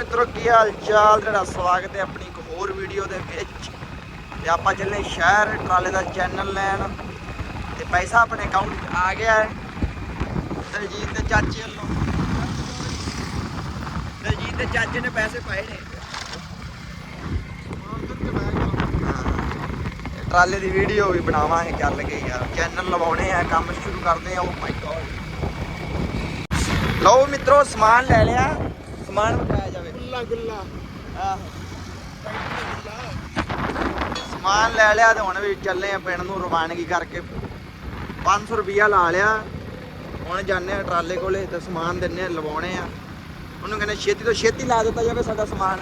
ਮਿੱਤਰੋ, ਕੀ ਹਾਲ ਚਾਲ ਤੁਹਾਡਾ ਸਵਾਗਤ ਹੈ ਆਪਣੀ ਇੱਕ ਹੋਰ ਵੀਡੀਓ ਦੇ ਵਿੱਚ। ਤੇ ਆਪਾਂ ਚੱਲੇ ਸ਼ਹਿਰ, ਟਰਾਲੇ ਦਾ ਚੈਨਲ ਲੈਣ। ਤੇ ਪੈਸਾ ਆਪਣੇ ਅਕਾਊਂਟ 'ਚ ਆ ਗਿਆ ਹੈ। ਦਲਜੀਤ ਦੇ ਚਾਚੇ ਵੱਲੋਂ। ਦਲਜੀਤ ਦੇ ਚਾਚੇ ਨੇ ਪੈਸੇ ਪਾਏ ਨੇ। ਟਰਾਲੇ ਦੀ ਵੀਡੀਓ ਵੀ ਬਣਾਵਾਂਗੇ ਚੱਲ ਕੇ ਯਾਰ। ਚੈਨਲ ਲਵਾਉਣੇ ਆ, ਕੰਮ ਸ਼ੁਰੂ ਕਰਦੇ ਆ। ਉਹ ਮਾਈ ਗॉड ਲਓ ਮਿੱਤਰੋ, ਸਮਾਨ ਲੈ ਲਿਆ। ਸਮਾਨ ਬਤਾਇਆ ਜਾਵੇ ਗੁੱਲਾ। ਸਮਾਨ ਲੈ ਲਿਆ ਤੇ ਹੁਣ ਵੀ ਚੱਲੇ ਆ ਪਿੰਡ ਨੂੰ ਰਵਾਨਗੀ ਕਰਕੇ। 500 ਰੁਪਿਆ ਲਾ ਲਿਆ। ਹੁਣ ਜਾਂਦੇ ਆ ਟਰਾਲੇ ਕੋਲੇ ਤੇ ਸਮਾਨ ਦਿੰਨੇ ਆ, ਲਵਾਉਣੇ ਆ। ਉਹਨੂੰ ਕਹਿੰਦੇ ਛੇਤੀ ਤੋਂ ਛੇਤੀ ਲਾ ਦਿੱਤਾ ਜਾਵੇ ਸਾਡਾ ਸਮਾਨ।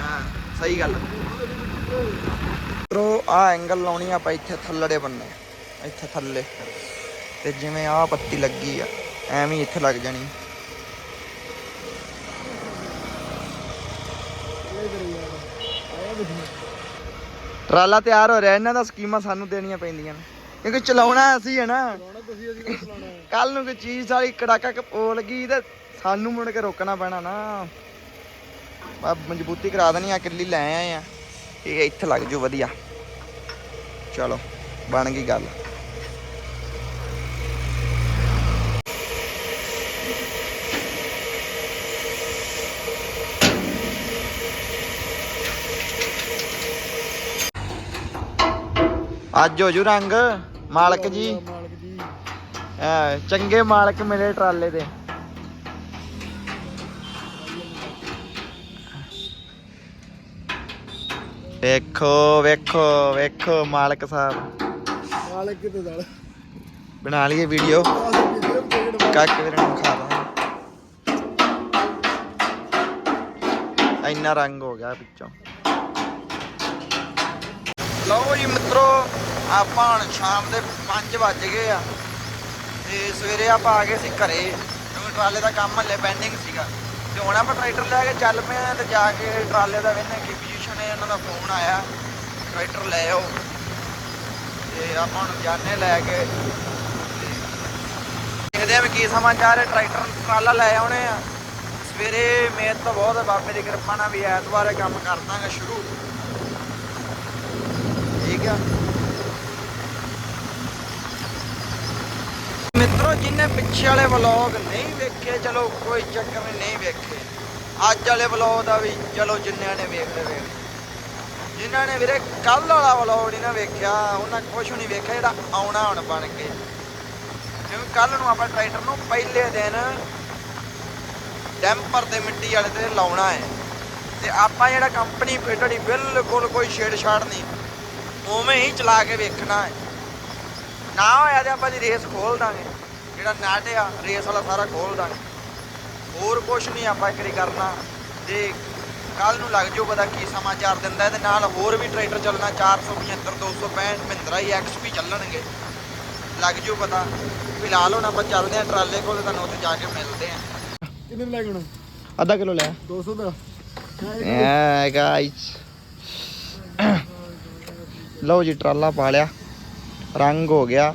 ਹਾਂ। ਸਹੀ ਗੱਲ। ਤਰੋ ਆ ਐਂਗਲ ਲਾਉਣੀ ਆ ਆਪਾਂ ਇੱਥੇ ਥੱਲੜੇ ਬੰਨੇ। ਇੱਥੇ ਥੱਲੇ। ਤੇ ਜਿਵੇਂ ਆ ਪੱਤੀ ਲੱਗੀ ਆ, ਐਵੇਂ ਇੱਥੇ ਲੱਗ ਜਾਣੀ। ਟਰਾਲਾ ਤਿਆਰ ਹੋ ਰਿਹਾ, ਇਹਨਾਂ ਦਾ ਸਕੀਮਾਂ ਸਾਨੂੰ ਦੇਣੀਆਂ ਪੈਂਦੀਆਂ ਨੇ। ਕਿਉਂਕਿ ਚਲਾਉਣਾ ਅਸੀਂ ਹੈ ਨਾ। ਤੁਸੀਂ ਅਸੀਂ ਚਲਾਉਣਾ ਕੱਲ ਨੂੰ ਕੋਈ ਚੀਜ਼ ਵਾਲੀ ਕੜਾਕਾ ਕਪੋਲ ਗਈ ਤੇ ਸਾਨੂੰ ਮੁੜ ਕੇ ਰੋਕਣਾ ਪੈਣਾ ਨਾ। ਆ ਮਜ਼ਬੂਤੀ ਕਰਾ ਦੇਣੀ, ਆ ਕਿੱਲੀ ਲੈ ਆਏ ਆ। ਇਹ ਇੱਥੇ ਲੱਗ ਜੂ ਵਧੀਆ। ਚਲੋ, ਬਣ ਗਈ ਗੱਲ। ਅੱਜ ਹੋ ਜੂ ਰੰਗ ਮਾਲਕ ਜੀ। ਮਾਲਕ ਜੀ। ਚੰਗੇ ਮਾਲਕ ਮਿਲੇ ਟਰਾਲੇ ਦੇ ਵੇਖੋ ਵੇਖੋ ਵੇਖੋ ਮਾਲਕ ਸਾਹਿਬ। ਮਾਲਕ ਕਿਤੇ ਦਲ ਬਣਾ ਲਈਏ ਵੀਡੀਓ। ਕਾਕੇ ਵੀਰ ਨੂੰ ਖਾ ਦਾਂ ਇੰਨਾ ਰੰਗ ਹੋ ਗਿਆ ਪਿੱਛੋਂ ਲਓ ਜੀ ਮਿੱਤਰੋ, ਆਪਾਂ ਹੁਣ ਸ਼ਾਮ ਦੇ 5 ਵੱਜ ਗਏ ਆ। ਤੇ ਸਵੇਰੇ ਆਪਾਂ ਆ ਗਏ ਸੀ ਘਰੇ। ਕਿਉਂਕਿ ਟਰਾਲੇ ਦਾ ਕੰਮ ਹਲੇ ਪੈਂਡਿੰਗ ਸੀਗਾ। ਤੇ ਹੁਣ ਆਪਾਂ ਟਰੈਕਟਰ ਲੈ ਕੇ ਚੱਲ ਪਏ ਆ ਤੇ ਜਾ ਕੇ ਟਰਾਲੇ ਦਾ ਵੇਖਣਾ ਕੀ ਪੋਜੀਸ਼ਨ ਹੈ, ਇਹਨਾਂ ਦਾ ਫੋਨ ਆਇਆ। ਟਰੈਕਟਰ ਲੈ ਆਓ। ਤੇ ਆਪਾਂ ਹੁਣ ਜਾਣੇ ਲੈ ਕੇ। ਦੇਖਦੇ ਆ ਵੀ ਕੀ ਸਮਾਚਾਰ ਹੈ, ਟਰੈਕਟਰ ਟਰਾਲਾ ਲੈ ਆਉਣੇ ਆ। ਸਵੇਰੇ ਮਿਹਨਤ ਤਾਂ ਬਹੁਤ ਬਾਬੇ ਦੀ ਕਿਰਪਾ ਨਾਲ ਵੀ ਐਤਵਾਰ ਕੰਮ ਕਰ ਦਾਂਗਾ ਸ਼ੁਰੂ। ਠੀਕ ਮਿੱਤਰੋ, ਜਿਨੇ ਪਿੱਛੇ ਵਾਲੇ ਵਲੌਗ ਨਹੀਂ ਵੇਖੇ, ਚਲੋ ਕੋਈ ਚੱਕਰ ਨਹੀਂ ਨਹੀਂ ਵੇਖੇ। ਅੱਜ ਵਾਲੇ ਵਲੌਗ ਦਾ ਵੀ, ਚਲੋ ਜਿੰਨਿਆਂ ਨੇ ਵੇਖ ਲਏ ਜਿਨ੍ਹਾਂ ਨੇ ਵੀਰੇ ਕੱਲ ਵਾਲਾ ਵਲੌਗ ਨਹੀਂ ਨਾ ਵੇਖਿਆ, ਉਹਨਾਂ ਕੁਝ ਨਹੀਂ ਵੇਖਿਆ, ਜਿਹੜਾ ਆਉਣਾ ਹੁਣ ਬਣ ਕੇ। ਕਿਉਂਕਿ ਕੱਲ ਨੂੰ ਆਪਾਂ ਟਰੈਕਟਰ ਨੂੰ ਪਹਿਲੇ ਦਿਨ ਡੈਂਪਰ ਤੇ ਮਿੱਟੀ ਵਾਲੇ ਤੇ ਲਾਉਣਾ ਹੈ। ਤੇ ਆਪਾਂ ਜਿਹੜਾ ਕੰਪਨੀ ਫਿਟੜੀ ਬਿਲਕੁਲ ਕੋਈ ਛੇੜਛਾੜ ਨਹੀਂ। ਉਵੇਂ ਹੀ ਚਲਾ ਕੇ ਵੇਖਣਾ ਹੈ। ਨਾ ਹੋਇਆ ਤੇ ਆਪਾਂ ਦੀ ਰੇਸ ਖੋਲ ਦਾਂਗੇ। ਜਿਹੜਾ ਨਟ ਆ ਰੇਸ ਵਾਲਾ ਸਾਰਾ ਖੋਲ ਦਾਂਗੇ। ਹੋਰ ਕੁਝ ਨਹੀਂ ਆਪਾਂ ਇੱਕ ਵਾਰੀ ਕਰਨਾ। ਤੇ ਕੱਲ ਨੂੰ ਲੱਗ ਜਾਓ ਪਤਾ ਕੀ ਸਮਾਚਾਰ ਦਿੰਦਾ ਇਹਦੇ ਨਾਲ ਹੋਰ ਵੀ ਟਰੈਕਟਰ ਚੱਲਣਾ 475 265 ਮਹਿੰਦਰਾ ਹੀ ਐਕਸਪੀ ਚੱਲਣਗੇ। ਲੱਗ ਜਾਓ ਪਤਾ। ਫਿਲਹਾਲ ਹੁਣ ਆਪਾਂ ਚੱਲਦੇ ਆਂ ਟਰਾਲੇ ਕੋਲ ਤੇ ਤੁਹਾਨੂੰ ਉੱਥੇ ਜਾ ਕੇ ਮਿਲਦੇ ਆਂ ਕਿੰਨੇ ਲੈ ਗਣਾ ਅੱਧਾ ਕਿਲੋ ਲੈ। 200 ਦਾ। ਐ ਗਾਇਸ ਲਓ ਜੀ, ਟਰਾਲਾ ਪਾ ਲਿਆ। ਰੰਗ ਹੋ ਗਿਆ।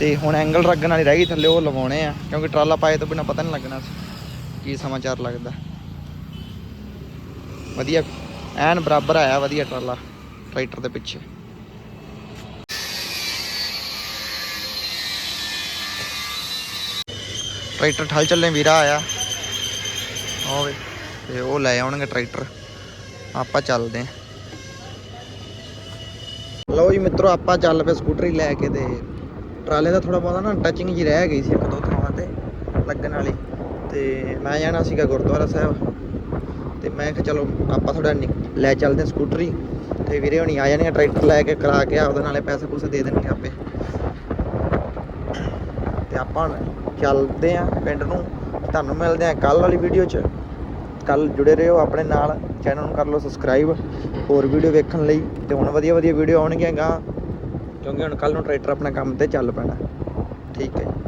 ਤੇ ਹੁਣ ਐਂਗਲ ਰੱਗਣ ਵਾਲੀ ਰਹਿ ਗਈ, ਥੱਲੇ ਉਹ ਲਵਾਉਣੇ ਆ, ਕਿਉਂਕਿ ਟਰਾਲਾ ਪਾਏ ਤੋਂ ਬਿਨਾ ਪਤਾ ਨਹੀਂ ਲੱਗਣਾ ਸੀ ਕੀ ਸਮਾਚਾਰ ਲੱਗਦਾ। ਵਧੀਆ, ਐਨ ਬਰਾਬਰ ਆਇਆ ਵਧੀਆ ਟਰਾਲਾ, ਟਰੈਕਟਰ ਦੇ ਪਿੱਛੇ। ਟਰੈਕਟਰ ਠਲ ਚੱਲੇ, ਵੀਰਾ ਆਇਆ। ਹੋਵੇ ਤੇ ਉਹ ਲੈ ਆਉਣਗੇ ਟਰੈਕਟਰ। ਆਪਾਂ ਚੱਲਦੇ ਆਂ। ਲਓ ਮਿੱਤਰੋ ਆਪਾਂ ਚੱਲ ਪਏ ਸਕੂਟਰੀ ਲੈ ਕੇ ਤੇ ਟਰਾਲੇ ਦਾ ਥੋੜਾ ਬਹੁਤਾ ਨਾ ਟੱਚਿੰਗ ਜੀ ਰਹਿ ਗਈ ਸੀ ਇੱਕ ਦੋ ਥਾਵਾਂ ਤੇ ਲੱਗਣ ਵਾਲੀ। ਤੇ ਮੈਂ ਜਾਣਾ ਸੀਗਾ ਗੁਰਦੁਆਰਾ ਸਾਹਿਬ। ਤੇ ਮੈਂ ਕਿਹਾ ਚਲੋ ਆਪਾਂ ਥੋੜਾ ਲੈ ਚੱਲਦੇ ਆਂ ਸਕੂਟਰੀ। ਤੇ ਵੀਰੇ ਹੁਣੀ ਆ ਜਾਣੇ ਆ ਟਰੈਕਟਰ ਲੈ ਕੇ ਕਰਾ ਕੇ ਆ ਉਹਦੇ ਨਾਲੇ ਪੈਸੇ ਪੂਸੇ ਦੇ ਦੇਣਗੇ ਆਪੇ। ਤੇ ਆਪਾਂ ਹੁਣ ਚੱਲਦੇ ਆਂ ਪਿੰਡ ਨੂੰ। ਤੁਹਾਨੂੰ ਮਿਲਦੇ ਆਂ ਕੱਲ ਵਾਲੀ ਵੀਡੀਓ 'ਚ। ਕੱਲ ਜੁੜੇ ਰਹੋ ਆਪਣੇ ਨਾਲ ਚੈਨਲ ਨੂੰ ਕਰ ਲਓ ਸਬਸਕ੍ਰਾਈਬ ਹੋਰ ਵੀਡੀਓ ਵੇਖਣ ਲਈ, ਤੇ ਹੁਣ ਵਧੀਆ ਵਧੀਆ ਵੀਡੀਓ ਆਉਣਗੀਆਂ ਗਾ, ਕਿਉਂਕਿ ਹੁਣ ਕੱਲ ਨੂੰ ਟਰੈਕਟਰ ਆਪਣਾ ਕੰਮ ਤੇ ਚੱਲ ਪੈਣਾ। ਠੀਕ ਹੈ